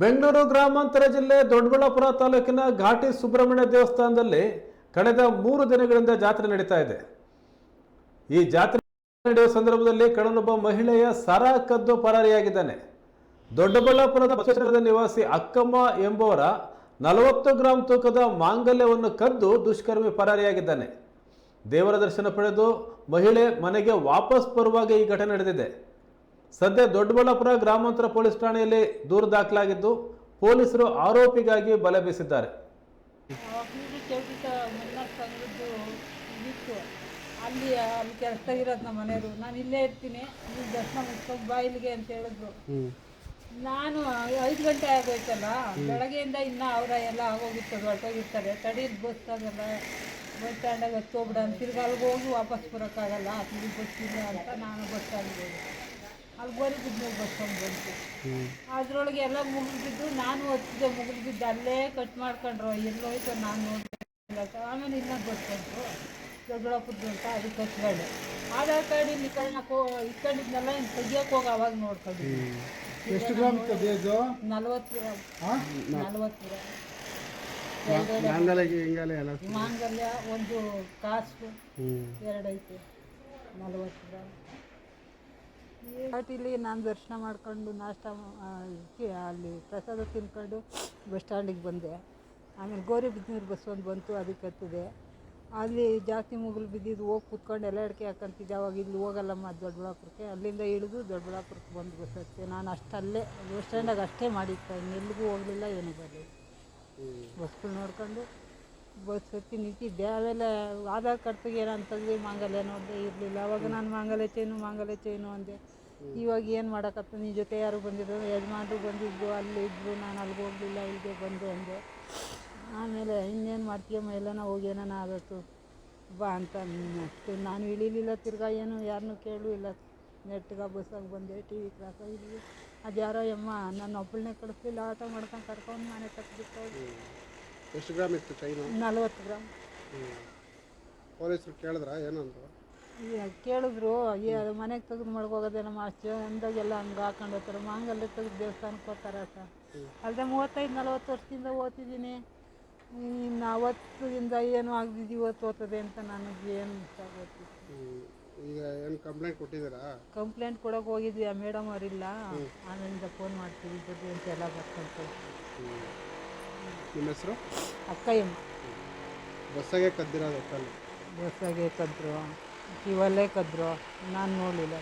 ಬೆಂಗಳೂರು ಗ್ರಾಮಾಂತರ ಜಿಲ್ಲೆ ದೊಡ್ಡಬಳ್ಳಾಪುರ ತಾಲೂಕಿನ ಘಾಟಿ ಸುಬ್ರಹ್ಮಣ್ಯ ದೇವಸ್ಥಾನದಲ್ಲಿ ಕಳೆದ ಮೂರು ದಿನಗಳಿಂದ ಜಾತ್ರೆ ನಡೀತಾ ಇದೆ. ಈ ಜಾತ್ರೆ ನಡೆಯುವ ಸಂದರ್ಭದಲ್ಲಿ ಕಡನೊಬ್ಬ ಮಹಿಳೆಯ ಸರ ಕದ್ದು ಪರಾರಿಯಾಗಿದ್ದಾನೆ. ದೊಡ್ಡಬಳ್ಳಾಪುರದ ಕ್ಷೇತ್ರದ ನಿವಾಸಿ ಅಕ್ಕಮ್ಮ ಎಂಬುವರ ನಲವತ್ತು ಗ್ರಾಂ ತೂಕದ ಮಾಂಗಲ್ಯವನ್ನು ಕದ್ದು ದುಷ್ಕರ್ಮಿ ಪರಾರಿಯಾಗಿದ್ದಾನೆ. ದೇವರ ದರ್ಶನ ಪಡೆದು ಮಹಿಳೆ ಮನೆಗೆ ವಾಪಸ್ ಬರುವಾಗ ಈ ಘಟನೆ ನಡೆದಿದೆ. ಸದ್ಯ ದೊಡ್ಡಬಳ್ಳಾಪುರ ಗ್ರಾಮಾಂತರ ಪೊಲೀಸ್ ಠಾಣೆಯಲ್ಲಿ ದೂರು ದಾಖಲಾಗಿದ್ದು ಪೊಲೀಸರು ಆರೋಪಿಗಾಗಿ ಬಲೆ ಬೀಸಿದ್ದಾರೆ. ಇದಿತ್ತು. ಅಲ್ಲಿ ಅಲ್ಲಿ ಕೆಲಸ ಇರೋದು ನಮ್ಮ ಮನೆಯವರು. ನಾನು ಇಲ್ಲೇ ಇರ್ತೀನಿ. ನೀವು ದರ್ಶನ ಮುಗಿಸ್ಕೊಂಡು ಬಾ ಇಲ್ಲಿಗೆ ಅಂತ ಹೇಳಿದ್ರು. ನಾನು ಐದು ಗಂಟೆ ಆಗೋಯ್ತಲ್ಲ ಬೆಳಗ್ಗೆಯಿಂದ ಇನ್ನೂ ಅವರ ಎಲ್ಲ ಆಗೋಗಿತ್ತು ಹೊರಟೋಗಿರ್ತಾರೆ. ತಡಿ ಬಸ್ ಆಗಲ್ಲ ಬಸ್ ಸ್ಟ್ಯಾಂಡಾಗ ಹತ್ತೋಗ್ಬಿಡ ಅಂತ ತಿರ್ಗಿ ಅಲ್ಲಿಗೆ ಹೋಗಿ ವಾಪಸ್ ಬರೋಕ್ಕಾಗಲ್ಲ. ಅಲ್ಲಿ ಬಸ್ ಇಲ್ಲ ಅಂತ ನಾನು ಬಸ್ ಸ್ಟ್ಯಾಂಡ್ಗೆ ಹೋದೆ. ಅಲ್ಲಿ ಬರೀ ಬಿದ್ದು ಬಸ್ಕೊಂಡು ಬಂತು ಅದ್ರೊಳಗೆ ಎಲ್ಲ ಮುಗಿದ್ಬಿದ್ದು ನಾನು ಹತ್ತಿದೆ ಮುಗಿದ್ಬಿದ್ದು ಅಲ್ಲೇ ಕಟ್ ಮಾಡ್ಕೊಂಡ್ರು. ಎಲ್ಲೋಯ್ತು ನಾನು ನೋಡಿಲ್ಲ ಆಮೇಲೆ ಇನ್ನೊಂದು ಬಸ್ ದೊಡ್ಡಪ್ಪದ್ದು ಅಂತ ಅದು ಕಟ್ಗಳು ಆಧಾರ್ ಕಾರ್ಡ್ ಇಲ್ಲಿ ಇಟ್ಕೊಂಡು ಇಟ್ಕೊಂಡಿದ್ನೆಲ್ಲ ಇನ್ನು ತೆಗಿಯೋಕೆ ಹೋಗಿ ಅವಾಗ ನೋಡ್ಕೊಂಡು ಎಷ್ಟು ಗ್ರಾಮ್ ನಲ್ವತ್ತು ನಲ್ವತ್ತು ಮಾಂಗಲ್ಯ ಒಂದು ಕಾಸ್ಟ್ ಎರಡೈತೆ. ನಲ್ವತ್ತು ಗ್ರಾಮ್. ಇಲ್ಲಿ ನಾನು ದರ್ಶನ ಮಾಡ್ಕೊಂಡು ನಾಷ್ಟ ಅಲ್ಲಿ ಪ್ರಸಾದ ತಿನ್ಕೊಂಡು ಬಸ್ ಸ್ಟ್ಯಾಂಡಿಗೆ ಬಂದೆ. ಆಮೇಲೆ ಗೌರಿಬಿದನೂರು ಬಸ್ ಒಂದು ಬಂತು ಅದಕ್ಕೆ ಹತ್ತಿದೆ. ಅಲ್ಲಿ ಜಾಸ್ತಿ ಮುಗಿಲು ಬಿದ್ದಿದ್ದು ಹೋಗಿ ಕುತ್ಕೊಂಡು ಎಲ್ಲ ಅಡಿಕೆ ಹಾಕೊಂತಿದ್ದೆ. ಅವಾಗ ಇಲ್ಲಿ ಹೋಗಲ್ಲಮ್ಮ ದೊಡ್ಡಬಳ್ಳಾಪುರಕ್ಕೆ ಅಲ್ಲಿಂದ ಇಳಿದು ದೊಡ್ಡಬಳ್ಳಾಪುರಕ್ಕೆ ಬಂದು ಬಸ್ ಹತ್ತೆ ನಾನು ಅಷ್ಟಲ್ಲೇ ಬಸ್ ಸ್ಟ್ಯಾಂಡಾಗ ಅಷ್ಟೇ ಮಾಡಿದ್ದೆ. ಎಲ್ಲಿಗೂ ಹೋಗಲಿಲ್ಲ ಏನೂ ಬರಲಿಲ್ಲ. ಬಸ್ಗಳು ನೋಡ್ಕೊಂಡು ಬಸ್ ಹತ್ತಿ ನಿಂತಿದ್ದೆ. ಅವೆಲ್ಲ ಆಧಾರ್ ಕಾರ್ಡ್ ತೆಗಿಯೋಣ ಅಂತ ತೆಗ್ದು ಮಾಂಗಲ್ಯ ನೋಡಿದೆ ಇರಲಿಲ್ಲ. ಅವಾಗ ನಾನು ಮಾಂಗಲ್ಯ ಚೈನು ಮಾಂಗಲ್ಯ ಚೈನು ಅಂದೆ. ಇವಾಗ ಏನು ಮಾಡೋಕ್ಕತ್ತ ನಿನ್ನ ಜೊತೆ ಯಾರು ಬಂದಿದ್ರು? ಯಜಮಾನ್ರು ಬಂದಿದ್ದು ಅಲ್ಲಿ ಇದ್ದರು ನಾನು ಅಲ್ಲಿಗೆ ಹೋಗಲಿಲ್ಲ, ಇಲ್ಲಿಗೆ ಬಂದು ಅಂದೆ. ಆಮೇಲೆ ಇನ್ನೇನು ಮಾಡ್ತೀಯಮ್ಮ ಎಲ್ಲನ ಹೋಗಿ ನಾನು ಆದತ್ತು ಬಾ ಅಂತ ಅಷ್ಟು ನಾನು ಇಳಿಲಿಲ್ಲ ತಿರ್ಗಾ ಏನು ಯಾರನ್ನೂ ಕೇಳು ಇಲ್ಲ. ನೆಟ್ಗೆ ಬಸ್ಸಾಗಿ ಬಂದೆ, ಟಿ ವಿ ಕ್ರಾಸ್ ಇಲ್ಲಿ ಅದು ಯಾರೋ ಅಮ್ಮ ನನ್ನ ಒಬ್ಬಳನ್ನೇ ಕಳಿಸ್ಲಿಲ್ಲ. ಆಟೋ ಮಾಡ್ಕೊಂಡು ಕರ್ಕೊಂಡು ಮನೆ ಕಟ್ಬಿಟ್ಟು ಎಷ್ಟು ಗ್ರಾಮ್ ಇತ್ತು ಚೈನು ನಲ್ವತ್ತು ಗ್ರಾಮ್. ಪೊಲೀಸರು ಕೇಳಿದ್ರ? ಏನಂದ್ರು? ಈ ಕೇಳಿದ್ರು. ಮನೆಗೆ ತೆಗೆದು ಮಡ್ಗೋಗೋದೇನಮ್ಮ ಅಷ್ಟು. ಅಂದಾಗೆಲ್ಲ ಹಂಗೆ ಹಾಕೊಂಡು ಹೋಗ್ತಾರೆ. ಮಾಂಗಲ್ಯ ತೆಗೆದು ದೇವಸ್ಥಾನಕ್ಕೆ ಹೋಗ್ತಾರೆ ಸರ್ ಅಲ್ಲದೆ ಮೂವತ್ತೈದು ನಲ್ವತ್ತು ವರ್ಷದಿಂದ ಓದ್ತಿದ್ದೀನಿ. ಇನ್ನು ಅವತ್ತಿಂದ ಏನು ಆಗದಿದ್ದು ಇವತ್ತು ಓದ್ತದೆ ಅಂತ ನನಗೆ ಏನು ಇಷ್ಟ ಈಗ ಏನು ಕಂಪ್ಲೇಂಟ್ ಕೊಟ್ಟಿದ್ದೀರಾ? ಕಂಪ್ಲೇಂಟ್ ಕೊಡೋಕೆ ಹೋಗಿದ್ವಿ. ಆ ಮೇಡಮ್ ಅವರಿಲ್ಲ. ಆಮೇಲಿಂದ ಫೋನ್ ಮಾಡ್ತೀವಿ. ಬರ್ರಿ ಅಂತ. ಎಲ್ಲ ಬರ್ಕೊಂಡು ನಿಮ್ಮ ಹೆಸರು? ಅಕ್ಕಯ್ಯಮ್ಮ. ಬಸ್ಸಾಗೆ ಕದ್ದಿರೋದು ಒಟ್ಟಲ್ಲಿ ಬಸ್ಸಾಗೆ ಕದ್ರು ಇವಲ್ಲೇ ಕದ್ರು ನಾನು ನೋಡಲಿಲ್ಲ.